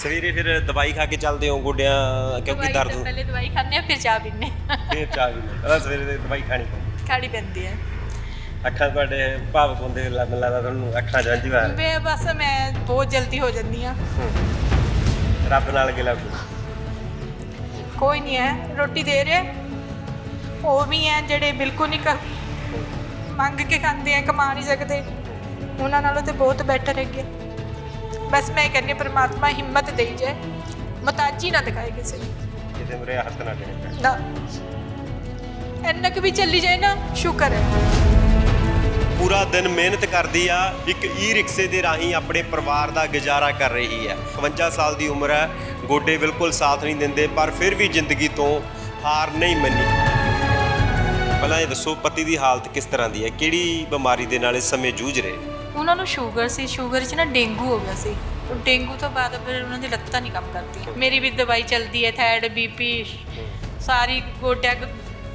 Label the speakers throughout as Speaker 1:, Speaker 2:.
Speaker 1: ਸਵੇਰੇ ਫਿਰ ਦਵਾਈ ਖਾ ਕੇ ਚੱਲਦੇ ਹੋ ਗੋਡਿਆਂ ਕਿਉਂਕਿ
Speaker 2: ਦਵਾਈ
Speaker 1: ਦਰਦ
Speaker 2: ਤੋਂ ਪਹਿਲੇ ਦਵਾਈ ਖਾਂਦੇ ਆ ਫਿਰ ਚਾਹ ਪੀਂਦੇ
Speaker 1: ਫਿਰ ਚਾਹ ਵੀ ਨਹੀਂ ਸਵੇਰੇ ਤੇ ਦਵਾਈ ਖਾਣੀ ਪੈਂਦੀ।
Speaker 2: ਖਾਣੀ ਪੈਂਦੀ ਹੈ।
Speaker 1: ਅੱਖਾਂ ਤੁਹਾਡੇ ਭਾਵਕ ਹੁੰਦੇ ਲੱਗ ਲੱਗਦਾ ਤੁਹਾਨੂੰ ਅੱਖਾਂ ਜਾਂਦੀ ਵਾਰ
Speaker 2: ਵੇ ਬਸ ਮੈਂ ਬਹੁਤ ਜਲਦੀ ਹੋ ਜਾਂਦੀ ਆ
Speaker 1: ਰੱਬ ਨਾਲ ਗਿਲਾ
Speaker 2: ਕੋਈ ਨਹੀਂ ਹੈ ਰੋਟੀ ਦੇ ਰਿਹਾ ਉਹ ਵੀ ਹੈ ਜਿਹੜੇ ਬਿਲਕੁਲ ਨਹੀਂ ਕ- ਮੰਗ ਕੇ ਖਾਂਦੇ ਆ ਕਮਾ ਨਹੀਂ ਸਕਦੇ। ਉਹਨਾਂ ਨਾਲੋਂ ਤੇ ਬਹੁਤ ਬੈਟਰ ਹੈਗੇ। ਬਸ ਮੈਂ ਕਹਿੰਦੀ ਹਾਂ, ਪ੍ਰਮਾਤਮਾ ਹਿੰਮਤ ਦੇਈ ਜਾਏ। ਮਤਾਜੀ ਨਾ ਦਿਖਾਏ ਕਿਸੇ ਨੂੰ।
Speaker 1: ਮੇਰੇ ਹੱਥ ਨਾ ਦੇਣੇ।
Speaker 2: ਨਾ। ਇੰਨਾ ਕੁ ਵੀ ਚੱਲੀ ਜਾਏ ਨਾ ਸ਼ੁਕਰ ਹੈ।
Speaker 1: ਪੂਰਾ ਦਿਨ ਮਿਹਨਤ ਕਰਦੀ ਆ ਇੱਕ ਈ ਰਿਕਸ਼ੇ ਦੇ ਰਾਹੀਂ ਆਪਣੇ ਪਰਿਵਾਰ ਦਾ ਗੁਜ਼ਾਰਾ ਕਰ ਰਹੀ ਹੈ। 51 ਸਾਲ ਦੀ ਉਮਰ ਹੈ ਗੋਡੇ ਬਿਲਕੁਲ ਸਾਥ ਨਹੀਂ ਦਿੰਦੇ ਪਰ ਫਿਰ ਵੀ ਜ਼ਿੰਦਗੀ ਤੋਂ ਹਾਰ ਨਹੀਂ ਮੰਨੀ। ਪਹਿਲਾਂ ਇਹ ਦੱਸੋ ਪਤੀ ਦੀ ਹਾਲਤ ਕਿਸ ਤਰ੍ਹਾਂ ਦੀ ਹੈ? ਕਿਹੜੀ ਬਿਮਾਰੀ ਦੇ ਨਾਲ ਇਸ ਸਮੇਂ ਜੂਝ ਰਹੇ?
Speaker 2: ਉਹਨਾਂ ਨੂੰ ਸ਼ੂਗਰ ਸੀ ਸ਼ੂਗਰ 'ਚ ਨਾ ਡੇਂਗੂ ਹੋ ਗਿਆ ਸੀ। ਉਹ ਡੇਂਗੂ ਤੋਂ ਬਾਅਦ ਫਿਰ ਉਹਨਾਂ ਦੀ ਲੱਤਾਂ ਨਹੀਂ ਕੰਮ ਕਰਦੀਆਂ। ਮੇਰੀ ਵੀ ਦਵਾਈ ਚੱਲਦੀ ਹੈ ਥਾਇਰਡ ਬੀਪੀ ਸਾਰੀ ਗੋਡਿਆਂ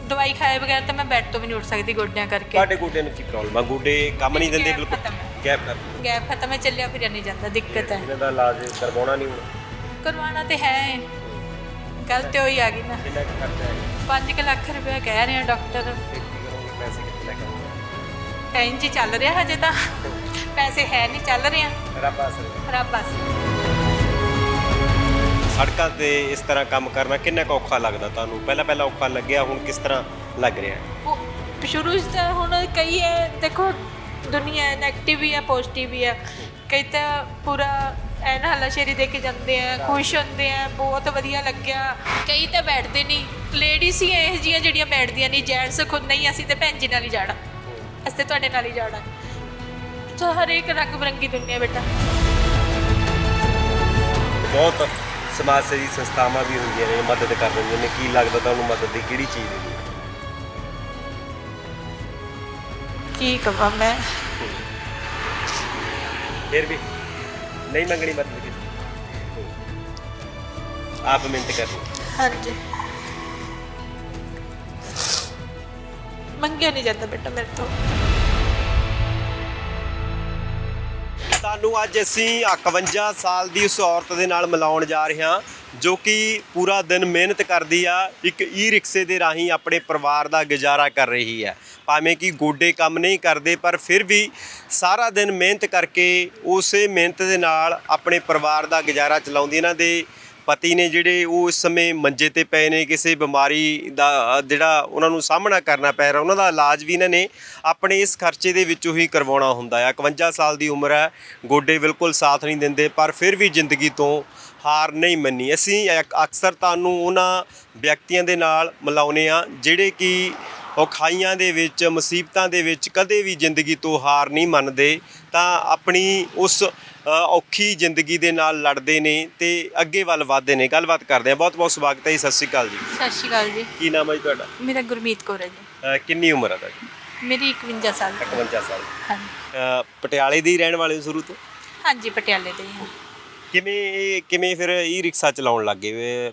Speaker 2: ਦਵਾਈ ਖਾਏ ਬਗੈਰ ਤਾਂ ਮੈਂ ਬੈੱਡ ਤੋਂ ਵੀ ਨਹੀਂ ਉੱਠ ਸਕਦੀ ਗੋਡਿਆਂ ਕਰਕੇ।
Speaker 1: ਤੁਹਾਡੇ ਗੋਡੇ ਨੂੰ ਕੀ ਪ੍ਰੋਬਲਮ ਆ? ਗੋਡੇ ਕੰਮ ਨਹੀਂ ਦਿੰਦੇ ਬਿਲਕੁਲ। ਗੈਪ ਕਰ
Speaker 2: ਗੈਪ ਖਤਮ। ਹੈ ਚੱਲਿਆ ਫਿਰਿਆ ਨਹੀਂ ਜਾਂਦਾ ਦਿੱਕਤ ਹੈ।
Speaker 1: ਇਹਨਾਂ ਦਾ ਇਲਾਜ ਕਰਵਾਉਣਾ ਨਹੀਂ ਹੁਣ?
Speaker 2: ਕਰਵਾਉਣਾ ਤੇ ਹੈ। ਗੱਲ ਤੇ ਹੋਈ ਆ ਗਈ ਨਾ।
Speaker 1: ਕਿੰਨਾ ਕੁ ਖਰਚਾ ਹੈ?
Speaker 2: 5 ਲੱਖ ਰੁਪਏ ਕਹਿ ਰਹੇ ਆ ਡਾਕਟਰ ਇੰਜ ਹੀ ਚੱਲ ਰਿਹਾ ਹਜੇ ਤਾਂ। ਪੈਸੇ ਹੈ ਨਹੀਂ ਚੱਲ ਰਿਹਾ
Speaker 1: ਰੱਬ ਆਸਰੇ।
Speaker 2: ਰੱਬ ਬਸ
Speaker 1: ਸੜਕਾਂ ਤੇ ਇਸ ਤਰ੍ਹਾਂ ਕੰਮ ਕਰਨਾ ਕਿੰਨਾ ਕੁ ਔਖਾ ਲੱਗਦਾ ਤੁਹਾਨੂੰ? ਪਹਿਲਾਂ ਪਹਿਲਾਂ ਔਖਾ ਲੱਗਿਆ ਹੁਣ ਕਿਸ ਤਰ੍ਹਾਂ ਲੱਗ ਰਿਹਾ? ਹੈ
Speaker 2: ਉਹ ਸ਼ੁਰੂ ਤਾਂ ਹੁਣ ਕਈ ਹੈ ਦੇਖੋ ਦੁਨੀਆ 네ਗੇਟਿਵ ਵੀ ਹੈ ਪੋਜ਼ਿਟਿਵ ਵੀ ਹੈ। ਕਈ ਤਾਂ ਪੂਰਾ ਐਨ ਹਲਾਸ਼ੇਰੀ ਦੇ ਕੇ ਜਾਂਦੇ ਆ ਖੁਸ਼ ਹੁੰਦੇ ਆ ਬਹੁਤ ਵਧੀਆ ਲੱਗਿਆ। ਕਈ ਤਾਂ ਬੈਠਦੇ ਨਹੀਂ ਲੇਡੀਜ਼ ਹੀ ਇਹ ਜੀਆਂ ਜਿਹੜੀਆਂ ਬੈਠਦੀਆਂ ਨਹੀਂ ਜੈਂਟਸ ਖੁਦ ਨਹੀਂ ਅਸੀਂ ਤੇ ਭੈਣ ਜੀ ਨਾਲ ਹੀ ਜਾਣਾ। ਅਸੀਂ ਤੇ ਤੁਹਾਡੇ ਨਾਲ ਹੀ ਜਾਣਾ। ਸੋ ਹਰੇਕ ਰੰਗ ਬਰੰਗੀ ਦੁਨੀਆ ਬੇਟਾ।
Speaker 1: ਬਹੁਤ ਸਮਾਜ ਸੇਵੀ ਸੰਸਥਾਵਾਂ ਵੀ ਹੁੰਦੀਆਂ ਨੇ ਮਦਦ ਕਰ ਦਿੰਦੀਆਂ ਨੇ। ਕੀ ਲੱਗਦਾ ਤੁਹਾਨੂੰ ਮਦਦ ਦੀ ਕਿਹੜੀ ਚੀਜ਼ ਹੈ
Speaker 2: ਕੀ ਕਹਾਂ ਮੈਂ?
Speaker 1: ਫਿਰ ਵੀ ਨਹੀਂ ਮੰਗਣੀ ਮਦਦ ਕਿਸੇ ਆਪ ਮਿਹਨਤ ਕਰਨੀ।
Speaker 2: ਹਾਂਜੀ। ਮੰਗਿਆ ਨਹੀਂ ਜਾਂਦਾ ਬੇਟਾ ਮੇਰੇ ਤੋਂ।
Speaker 1: ਤੁਹਾਨੂੰ ਅੱਜ ਅਸੀਂ 51 ਸਾਲ ਦੀ ਉਸ ਔਰਤ ਦੇ ਨਾਲ ਮਿਲਾਉਣ ਜਾ ਰਹੇ ਹਾਂ, ਜੋ ਕਿ ਪੂਰਾ ਦਿਨ ਮਿਹਨਤ ਕਰਦੀ ਆ, ਇੱਕ ਈ ਰਿਕਸ਼ੇ ਦੇ ਰਾਹੀਂ ਆਪਣੇ ਪਰਿਵਾਰ ਦਾ ਗੁਜ਼ਾਰਾ ਕਰ ਰਹੀ ਹੈ। ਭਾਵੇਂ ਕਿ ਗੋਡੇ ਕੰਮ ਨਹੀਂ ਕਰਦੇ, ਪਰ ਫਿਰ ਵੀ ਸਾਰਾ ਦਿਨ ਮਿਹਨਤ ਕਰਕੇ ਉਸੇ ਮਿਹਨਤ ਦੇ ਨਾਲ ਆਪਣੇ ਪਰਿਵਾਰ ਦਾ ਗੁਜ਼ਾਰਾ ਚਲਾਉਂਦੀ ਇਹਨਾਂ ਦੇ ਪਤੀ ਨੇ ਜਿਹੜੇ ਉਹ ਇਸ ਸਮੇਂ ਮੰਜੇ ਤੇ ਪਏ ਨੇ, ਕਿਸੇ ਬਿਮਾਰੀ ਦਾ, ਜਿਹੜਾ ਉਹਨਾਂ ਨੂੰ ਸਾਹਮਣਾ ਕਰਨਾ ਪੈ ਰਿਹਾ, ਉਹਨਾਂ ਦਾ ਇਲਾਜ ਵੀ ਇਹਨਾਂ ਨੇ ਆਪਣੇ ਇਸ ਖਰਚੇ ਦੇ ਵਿੱਚੋਂ ਹੀ ਕਰਵਾਉਣਾ ਹੁੰਦਾ ਹੈ। 51 ਸਾਲ ਦੀ ਉਮਰ ਹੈ, ਗੋਡੇ ਬਿਲਕੁਲ ਸਾਥ ਨਹੀਂ ਦਿੰਦੇ, ਪਰ ਫਿਰ ਵੀ ਜ਼ਿੰਦਗੀ ਤੋਂ ਹਾਰ ਨਹੀਂ ਮੰਨੀ। ਅਸੀਂ ਅਕ- ਅਕਸਰ ਤੁਹਾਨੂੰ ਉਹਨਾਂ ਵਿਅਕਤੀਆਂ ਦੇ ਨਾਲ ਮਿਲਾਉਨੇ ਆ ਜਿਹੜੇ ਕਿ ਔਖਾਈਆਂ ਦੇ ਵਿੱਚ ਮੁਸੀਬਤਾਂ ਦੇ ਵਿੱਚ ਕਦੇ ਵੀ ਜ਼ਿੰਦਗੀ ਤੋਂ ਹਾਰ ਨਹੀਂ ਮੰਨਦੇ ਤਾਂ ਆਪਣੀ ਉਸ ਔਖੀ ਜ਼ਿੰਦਗੀ ਦੇ ਨਾਲ ਲੜਦੇ ਨੇ ਤੇ ਅੱਗੇ ਵੱਲ ਵਧਦੇ ਨੇ। ਗੱਲਬਾਤ ਕਰਦੇ ਆ ਬਹੁਤ ਬਹੁਤ ਸਵਾਗਤ ਹੈ ਜੀ। ਸਤਿ ਸ਼੍ਰੀ ਅਕਾਲ ਜੀ।
Speaker 2: ਸਤਿ ਸ਼੍ਰੀ ਅਕਾਲ ਜੀ।
Speaker 1: ਕੀ ਨਾਮ ਹੈ ਜੀ ਤੁਹਾਡਾ?
Speaker 2: ਮੇਰਾ ਗੁਰਮੀਤ ਕੌਰ ਹੈ ਜੀ।
Speaker 1: ਕਿੰਨੀ ਉਮਰ ਹੈ ਤੁਹਾਡੀ?
Speaker 2: ਮੇਰੀ 51 ਸਾਲ ਦੀ
Speaker 1: 51 ਸਾਲ
Speaker 2: ਹਾਂਜੀ।
Speaker 1: ਪਟਿਆਲੇ ਦੇ ਹੀ ਰਹਿਣ ਵਾਲੇ ਹੋ ਸ਼ੁਰੂ ਤੋਂ?
Speaker 2: ਹਾਂਜੀ ਪਟਿਆਲੇ ਦੇ ਹੀ
Speaker 1: ਕਿਵੇਂ ਇਹ ਕਿਵੇਂ ਫਿਰ ਈ ਰਿਕਸ਼ਾ ਚਲਾਉਣ ਲੱਗੇ?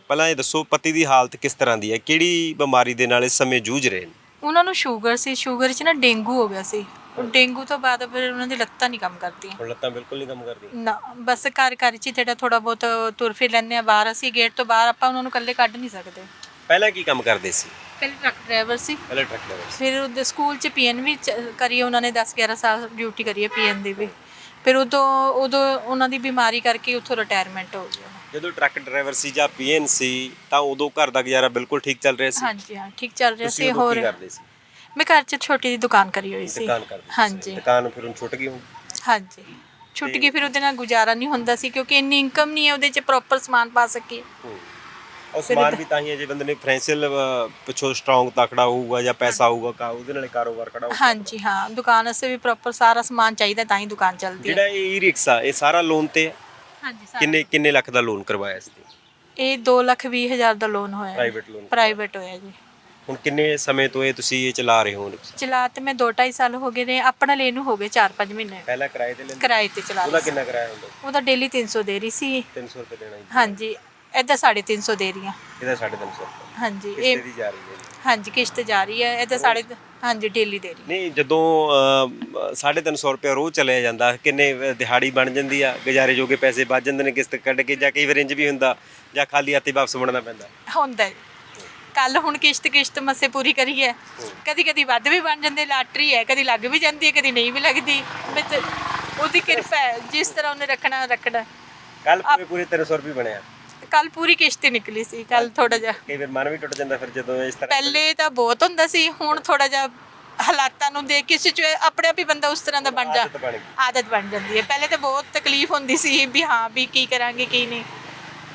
Speaker 1: ਪਹਿਲਾਂ ਇਹ ਦੱਸੋ ਪਤੀ ਦੀ ਹਾਲਤ ਕਿਸ ਤਰ੍ਹਾਂ ਦੀ ਹੈ? ਕਿਹੜੀ ਬਿਮਾਰੀ ਦੇ ਨਾਲ ਇਸ ਸਮੇਂ ਜੂਝ ਰਹੇ ਨੇ?
Speaker 2: ਉਹਨਾਂ ਨੂੰ ਸ਼ੂਗਰ ਸੀ ਸ਼ੂਗਰ 'ਚ ਨਾ ਡੇਂਗੂ ਹੋ ਗਿਆ ਸੀ। ਉਹ ਡੇਂਗੂ ਤੋਂ ਬਾਅਦ ਫਿਰ ਉਹਨਾਂ ਦੀ ਲੱਤਾਂ ਨਹੀਂ ਕੰਮ ਕਰਦੀਆਂ।
Speaker 1: ਹੁਣ ਲੱਤਾਂ ਬਿਲਕੁਲ ਨਹੀਂ ਕੰਮ ਕਰਦੀਆਂ।
Speaker 2: ਨਾ ਬਸ ਘਰ ਘਰ 'ਚ ਹੀ ਜਿਹੜਾ ਥੋੜਾ ਬਹੁਤ ਤੁਰ ਫਿਰ ਲੈਂਦੇ ਆ ਬਾਹਰ ਅਸੀਂ ਗੇਟ ਤੋਂ ਬਾਹਰ ਆਪਾਂ ਉਹਨਾਂ ਨੂੰ ਇਕੱਲੇ ਕੱਢ ਨਹੀਂ ਸਕਦੇ।
Speaker 1: ਪਹਿਲਾਂ ਕੀ ਕੰਮ ਕਰਦੇ ਸੀ?
Speaker 2: ਪਹਿਲੇ ਟਰੱਕ ਡਰਾਈਵਰ ਸੀ।
Speaker 1: ਪਹਿਲਾਂ ਟਰੱਕ ਡਰਾਈਵਰ
Speaker 2: ਫਿਰ ਉਹਦੇ ਸਕੂਲ 'ਚ ਪੀਐਨ ਵੀ ਚ- ਕਰੀ ਉਹਨਾਂ ਨੇ 10 11 ਸਾਲ ਡਿਊਟੀ ਕਰੀ ਹੈ ਪੀਐਨ ਦੀ ਵੀ। ਫਿਰ ਉਦੋਂ ਉਦੋਂ ਉਹਨਾਂ ਦੀ ਬਿਮਾਰੀ ਕਰਕੇ ਉੱਥੋਂ ਰਿਟਾਇਰਮੈਂਟ ਹੋ ਗਿਆ
Speaker 1: ਜਦੋਂ ਟਰੱਕ ਡਰਾਈਵਰ ਸੀ ਜਾਂ ਪੀਐਨ ਸੀ ਤਾਂ ਉਦੋਂ ਘਰ ਦਾ ਗੁਜ਼ਾਰਾ ਬਿਲਕੁਲ ਠੀਕ ਚੱਲ ਰਿਹਾ ਸੀ?
Speaker 2: ਹਾਂਜੀ ਹਾਂ ਠੀਕ ਚੱਲ ਰਿਹਾ
Speaker 1: ਤੁਸੀਂ
Speaker 2: ਸੀ
Speaker 1: ਉਦੋਂ
Speaker 2: ਹੋਰ
Speaker 1: ਕੀ ਕਰਦੇ ਸੀ?
Speaker 2: ਮੈਂ ਘਰ 'ਚ ਛੋਟੀ ਜਿਹੀ ਦੁਕਾਨ ਕਰੀ ਹੋਈ ਸੀ।
Speaker 1: ਦੁਕਾਨ ਕਰਦੇ ਸੀ।
Speaker 2: ਹਾਂਜੀ।
Speaker 1: ਦੁਕਾਨ ਫਿਰ ਹੁਣ ਛੁੱਟ ਗਈ ਹੁਣ?
Speaker 2: ਹਾਂਜੀ। ਛੁੱਟ ਗਈ ਫਿਰ ਉਹਦੇ ਨਾਲ ਗੁਜ਼ਾਰਾ ਨਹੀਂ ਹੁੰਦਾ ਸੀ ਕਿਉਂਕਿ ਇੰਨੀ ਇਨਕਮ ਨਹੀਂ ਹੈ ਉਹਦੇ 'ਚ ਪ੍ਰੋਪਰ ਸਮਾਨ ਪਾ ਸਕੀਏ।
Speaker 1: ਹੂੰ। ਉਹ ਸਮਾਨ ਵੀ ਤਾਂ ਹੀ ਹੈ ਜੇ ਬੰਦੇ ਨੇ ਫਾਈਨੈਂਸ਼ੀਅਲ ਪਿੱਛੋਂ ਸਟਰੋਂਗ ਤਕੜਾ ਹੋਊਗਾ ਜਾਂ ਪੈਸਾ ਹੋਊਗਾ ਕਾ ਉਹਦੇ ਨਾਲ ਕਾਰੋਬਾਰ ਖੜਾ ਹੋਊਗਾ।
Speaker 2: ਹਾਂਜੀ ਹਾਂ ਦੁਕਾਨ ਵਾਸਤੇ ਵੀ ਪ੍ਰੋਪਰ ਸਾਰਾ ਸਮਾਨ ਚਾਹੀਦਾ ਤਾਂ ਹੀ ਦੁਕਾਨ ਚੱਲਦੀ ਹੈ।
Speaker 1: ਜਿਹੜਾ ਇਹ ਈ ਰਿਕਸ਼ਾ ਇਹ ਸਾਰਾ ਲੋਨ ਤੇ ਹੈ?
Speaker 2: ਹਾਂਜੀ ਸਾਰਾ।
Speaker 1: ਕਿੰਨੇ ਕਿੰਨੇ ਲੱਖ ਦਾ ਲੋਨ ਕਰਵਾਇਆ ਸੀ?
Speaker 2: ਇਹ 2 ਲੱਖ 20 ਹਜ਼ਾਰ ਦਾ ਲੋਨ ਹੋਇਆ
Speaker 1: ਪ੍ਰਾਈਵੇਟ ਲੋਨ
Speaker 2: ਪ੍ਰਾਈਵੇਟ ਹੋਇਆ ਜੀ।
Speaker 1: ਹੁਣ ਕਿੰਨੇ ਸਮੇਂ ਤੋਂ ਇਹ ਤੁਸੀਂ ਇਹ ਚਲਾ ਰਹੇ ਹੋ? ਰਿਕਸ਼ਾ
Speaker 2: ਚਲਾ ਤੇ ਮੈਂ 2.5 ਸਾਲ ਹੋ ਗਏ ਨੇ ਆਪਣਾ ਲੈਣ ਨੂੰ ਹੋ ਗਏ 4-5 ਮਹੀਨੇ।
Speaker 1: ਪਹਿਲਾਂ ਕਿਰਾਏ ਤੇ ਲੈਂਦੇ?
Speaker 2: ਕਿਰਾਏ ਤੇ ਚਲਾ
Speaker 1: ਉਹਦਾ। ਕਿੰਨਾ ਕਿਰਾਇਆ ਹੁੰਦਾ?
Speaker 2: ਉਹਦਾ ਡੇਲੀ 300 ਦੇ ਰਹੀ ਸੀ।
Speaker 1: 300 ਰੁਪਏ ਦੇਣਾ ਜੀ
Speaker 2: ਹਾਂਜੀ। ਇਹਦਾ 350 ਦੇ ਰਹੀ
Speaker 1: ਇਹਦਾ 350 ਰੁਪਏ
Speaker 2: ਹਾਂਜੀ
Speaker 1: ਕਿਸ਼ਤੇ
Speaker 2: ਇਹ
Speaker 1: ਦੀ ਜਾ ਰਹੀ ਹੈ ਜੀ।
Speaker 2: ਹਾਂਜੀ ਕਿਸ਼ਤ ਜਾ ਰਹੀ ਹੈ। ਇਹਦਾ ਸਾਢੇ ਹਾਂਜੀ ਡੇਲੀ ਦੇ ਰਹੀ
Speaker 1: ਨਹੀਂ ਜਦੋਂ ਅਮ, 350 ਰੁਪਏ ਰੋਜ਼ ਚਲਿਆ ਜਾਂਦਾ ਕਿੰਨੇ ਦਿਹਾੜੀ ਬਣ ਜਾਂਦੀ ਆ ਗੁਜ਼ਾਰੇ ਜੋਗੇ ਪੈਸੇ ਬਚ ਜਾਂਦੇ ਨੇ ਕਿਸ਼ਤ ਕੱਢ ਕੇ ਜਾਂ ਕਈ ਵਾਰ ਇੰਜ ਵੀ ਹੁੰਦਾ ਜਾਂ ਖਾਲੀ ਹੱਥੀ ਵਾਪਸ ਮੁੜਨਾ ਪੈਂਦਾ।
Speaker 2: ਹੁੰਦਾ ਕੱਲ ਹੁਣ ਕਿਸ਼ਤ ਕਿਸ਼ਤ ਮਸੇ ਪੂਰੀ ਕਰੀ ਹੈ। ਕਦੀ ਕਦੀ ਵੱਧ ਵੀ ਬਣ ਜਾਂਦੇ ਲਾਟਰੀ ਹੈ ਕਦੀ ਲੱਗ ਵੀ ਜਾਂਦੀ ਹੈ ਕਦੀ ਨਹੀਂ ਵੀ ਲੱਗਦੀ। ਉਹਦੀ ਕਿਰਪਾ ਹੈ ਜਿਸ ਤਰ੍ਹਾਂ ਉਹਨੇ ਰੱਖਣਾ ਰੱਖਣਾ।
Speaker 1: ਕੱਲ ਪੂਰੇ ਪੂਰੇ 300 ਰੁਪਏ ਬਣਿਆ।
Speaker 2: ਕੱਲ ਪੂਰੀ ਕਿਸ਼ਤ ਨਿਕਲੀ ਸੀ ਕੱਲ ਥੋੜਾ ਜਿਹਾ।
Speaker 1: ਕਈ ਵਾਰ ਮਨ ਵੀ ਟੁੱਟ ਜਾਂਦਾ ਫਿਰ ਜਦੋਂ ਇਸ ਤਰ੍ਹਾਂ
Speaker 2: ਪਹਿਲੇ ਤਾਂ ਬਹੁਤ ਹੁੰਦਾ ਸੀ ਹੁਣ ਥੋੜਾ ਜਿਹਾ ਹਾਲਾਤਾਂ ਨੂੰ ਦੇਖ ਕੇ ਸਿਚੁਏ ਆਪਣੇ ਆਪ ਹੀ ਬੰਦਾ ਉਸ ਤਰ੍ਹਾਂ ਦਾ ਬਣ ਜਾ
Speaker 1: ਆਦਤ ਬਣ ਗਈ।
Speaker 2: ਆਦਤ ਬਣ ਜਾਂਦੀ ਹੈ। ਪਹਿਲੇ ਤਾਂ ਬਹੁਤ ਤਕਲੀਫ ਹੁੰਦੀ ਸੀ ਵੀ ਹਾਂ ਵੀ ਕੀ ਕਰਾਂਗੇ ਕੀ ਨਹੀਂ।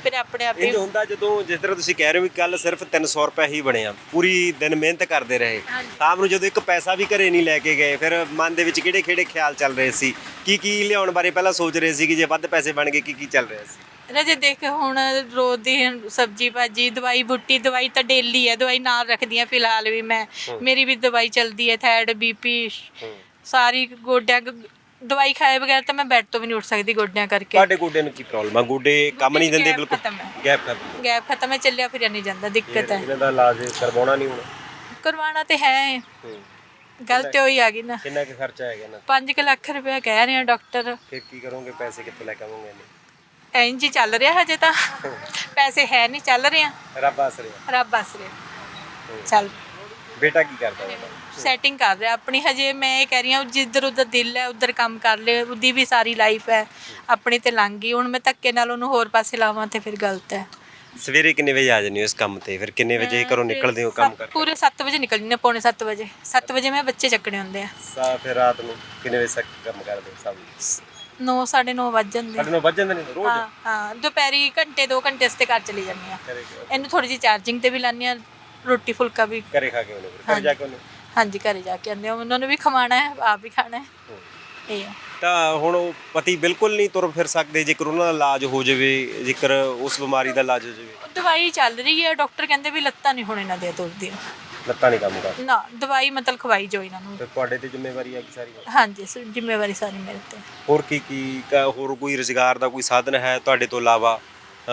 Speaker 2: ਫਿਰ ਆਪਣੇ ਆਪ ਹੀ
Speaker 1: ਇੰਜ ਹੁੰਦਾ ਜਦੋਂ ਜਿਸ ਤਰ੍ਹਾਂ ਤੁਸੀਂ ਕਹਿ ਰਹੇ ਹੋ ਵੀ ਕੱਲ ਸਿਰਫ 300 ਰੁਪਏ ਹੀ ਬਣਿਆ ਪੂਰੀ ਦਿਨ ਮਿਹਨਤ ਕਰਦੇ ਰਹੇ। ਸ਼ਾਮ ਨੂੰ ਜਦੋਂ ਇੱਕ ਪੈਸਾ ਵੀ ਘਰੇ ਨਹੀਂ ਲੈ ਕੇ ਗਏ ਫਿਰ ਮਨ ਦੇ ਵਿੱਚ ਕਿਹੜੇ ਕਿਹੜੇ ਖਿਆਲ ਚੱਲ ਰਹੇ ਸੀ? ਕੀ ਕੀ ਲਿਆਉਣ ਬਾਰੇ ਪਹਿਲਾਂ ਸੋਚ ਰਹੇ ਸੀ ਕਿ ਜੇ ਵੱਧ ਪੈਸੇ ਬਣ ਗਏ ਕੀ ਕੀ ਚੱਲ ਰਿਹਾ ਸੀ?
Speaker 2: ਰਜੇ ਦੇਖ ਹੁਣ ਰੋਜ਼ ਦੀ ਸਬਜੀ ਭਾਜੀ ਦਵਾਈ ਬੁੱਟੀ ਦਵਾਈ ਤਾਂ ਡੇਲੀ ਹੈ ਦਵਾਈ ਨਾਲ ਰੱਖਦੀ ਆ ਫਿਲਹਾਲ ਵੀ ਮੈਂ। ਮੇਰੀ ਵੀ ਦਵਾਈ ਚੱਲਦੀ ਹੈ ਥਾਇਰਡ ਬੀਪੀ ਸਾਰੀ ਗੋਡਿਆਂ ਦਵਾਈ ਖਾਏ ਬਗੈਰ ਤਾਂ ਮੈਂ ਬੈੱਡ ਤੋਂ ਵੀ ਨਹੀਂ ਉੱਠ ਸਕਦੀ ਗੋਡਿਆਂ ਕਰਕੇ।
Speaker 1: ਤੁਹਾਡੇ ਗੋਡੇ ਨੂੰ ਕੀ ਪ੍ਰੋਬਲਮ ਆ? ਗੋਡੇ ਕੰਮ ਨਹੀਂ ਦਿੰਦੇ ਬਿਲਕੁਲ। ਗੈਪ ਖਤਮ।
Speaker 2: ਗੈਪ ਖਤਮ ਹੈ ਚੱਲਿਆ ਫਿਰਿਆ ਨਹੀਂ ਜਾਂਦਾ ਦਿੱਕਤ ਹੈ
Speaker 1: ਇਹਨਾਂ ਦਾ ਇਲਾਜ ਕਰਵਾਉਣਾ ਨਹੀਂ ਹੁਣ।
Speaker 2: ਕਰਵਾਉਣਾ ਤੇ ਹੈ। ਗੱਲ ਤੇ ਹੋਈ ਆ ਗਈ ਨਾ।
Speaker 1: ਕਿੰਨਾ ਕੁ ਖਰਚਾ ਹੈਗਾ ਇਹਨਾਂ
Speaker 2: 5 ਲੱਖ ਰੁਪਏ ਕਹਿ ਰਹੇ ਆ ਡਾਕਟਰ।
Speaker 1: ਫਿਰ ਕੀ ਕਰੋਗੇ? ਪੈਸੇ ਕਿੱਥੋਂ ਲੈ ਕੇ ਆਵੋਗੇ
Speaker 2: ਇੰਜ ਹੀ ਚੱਲ ਰਿਹਾ ਹਜੇ ਤਾਂ। ਪੈਸੇ ਹੈ ਨਹੀਂ ਚੱਲ ਰਹੇ
Speaker 1: ਰੱਬ ਆਸ ਰਿਹਾ।
Speaker 2: ਰੱਬ ਹੱਸ ਰਿਹਾ। ਚੱਲ।
Speaker 1: ਬੇਟਾ ਕੀ ਕਰਦਾ?
Speaker 2: ਸੈਟਿੰਗ ਕਰ ਰਿਹਾ ਆਪਣੀ ਹਜੇ ਮੈਂ ਇਹ ਕਹਿ ਰਹੀ ਹਾਂ ਜਿੱਧਰ ਉਧਰ ਦਿਲ ਹੈ ਉਧਰ ਕੰਮ ਕਰ ਲੈ ਉਹਦੀ ਵੀ ਸਾਰੀ ਲਾਈਫ ਹੈ। ਆਪਣੀ ਤੇ ਲੰਘ ਗਈ ਹੁਣ ਮੈਂ ਧੱਕੇ ਨਾਲ ਉਹਨੂੰ ਹੋਰ ਪਾਸੇ ਲਾਵਾਂ ਤੇ ਫਿਰ ਗਲਤ ਹੈ।
Speaker 1: ਸਵੇਰੇ ਕਿੰਨੇ ਵਜੇ ਆ ਜਾਂਦੇ ਹੋ ਇਸ ਕੰਮ ਤੇ? ਫਿਰ ਕਿੰਨੇ ਵਜੇ ਘਰੋਂ ਨਿਕਲਦੇ ਹੋ ਕੰਮ ਕਰ
Speaker 2: ਪੂਰੇ 7 ਵਜੇ ਨਿਕਲਣੀ ਨੇ ਪੌਣੇ 7 ਵਜੇ। 7 ਵਜੇ ਮੈਂ ਬੱਚੇ ਚੱਕਣੇ ਹੁੰਦੇ ਆ।
Speaker 1: ਸਾ ਫਿਰ ਰਾਤ ਨੂੰ ਕਿੰਨੇ ਵਜੇ ਤੱਕ ਕੰਮ ਕਰਦੇ ਹੋ ਸਭ
Speaker 2: 9 9:30 ਵੱਜ ਜਾਂਦੇ ਆ।
Speaker 1: ਸਾਡੇ ਨੂੰ ਵੱਜ ਜਾਂਦੇ ਨੇ ਰੋਜ਼?
Speaker 2: ਹਾਂ ਹਾਂ ਦੁਪਹਿਰੀ ਘੰਟੇ 2 ਘੰਟੇ ਵਾਸਤੇ ਘਰ ਚਲੀ ਜਾਂਦੀ ਆ
Speaker 1: ਘਰੇ
Speaker 2: ਇਹਨੂੰ ਥੋੜੀ ਜਿਹੀ ਚਾਰਜਿੰਗ ਤੇ ਵੀ ਲਾਉਂਦੀ ਆ ਰੋਟੀ ਫੁਲਕਾ ਵੀ।
Speaker 1: ਘਰੇ ਖਾ ਕੇ ਉਹਨੇ ਫਿਰ? ਘਰ ਜਾ ਕੇ ਉਹਨੇ
Speaker 2: ਹਾਂਜੀ ਘਰੇ ਜਾ ਕੇ ਆਉਂਦੇ ਆ ਉਹਨਾਂ ਨੂੰ ਵੀ ਖਵਾਉਣਾ ਹੈ ਆਪ ਵੀ ਖਾਣਾ ਹੈ। ਇਹ ਹੈ
Speaker 1: ਤਾਂ ਹੁਣ ਉਹ ਪਤੀ ਬਿਲਕੁਲ ਨਹੀਂ ਤੁਰ ਫਿਰ ਸਕਦੇ ਜੇਕਰ ਉਹਨਾਂ ਦਾ ਇਲਾਜ ਹੋ ਜਾਵੇ ਜੇਕਰ ਉਸ ਬਿਮਾਰੀ ਦਾ ਇਲਾਜ ਹੋ ਜਾਵੇ।
Speaker 2: ਦਵਾਈ ਚੱਲ ਰਹੀ ਹੈ ਡਾਕਟਰ ਕਹਿੰਦੇ ਵੀ ਲੱਤਾਂ ਨਹੀਂ ਹੁਣ ਇਹਨਾਂ ਦੇ ਤੁਰਦੀਆਂ।
Speaker 1: ਲੱਤਾਂ ਨਹੀਂ ਕੰਮ ਕਰ
Speaker 2: ਨਾ ਦਵਾਈ ਮਤਲਬ ਖਵਾਈ ਜੋ ਇਹਨਾਂ ਨੂੰ।
Speaker 1: ਤੇ ਤੁਹਾਡੇ ਤੇ ਜ਼ਿੰਮੇਵਾਰੀ ਹੈ ਕਿ ਸਾਰੀ?
Speaker 2: ਹਾਂਜੀ ਸ- ਜ਼ਿੰਮੇਵਾਰੀ ਸਾਰੀ ਮੇਰੇ ਤੇ।
Speaker 1: ਹੋਰ ਕੀ ਕੀ ਕ- ਹੋਰ ਕੋਈ ਰੁਜ਼ਗਾਰ ਦਾ ਕੋਈ ਸਾਧਨ ਹੈ ਤੁਹਾਡੇ ਤੋਂ ਇਲਾਵਾ?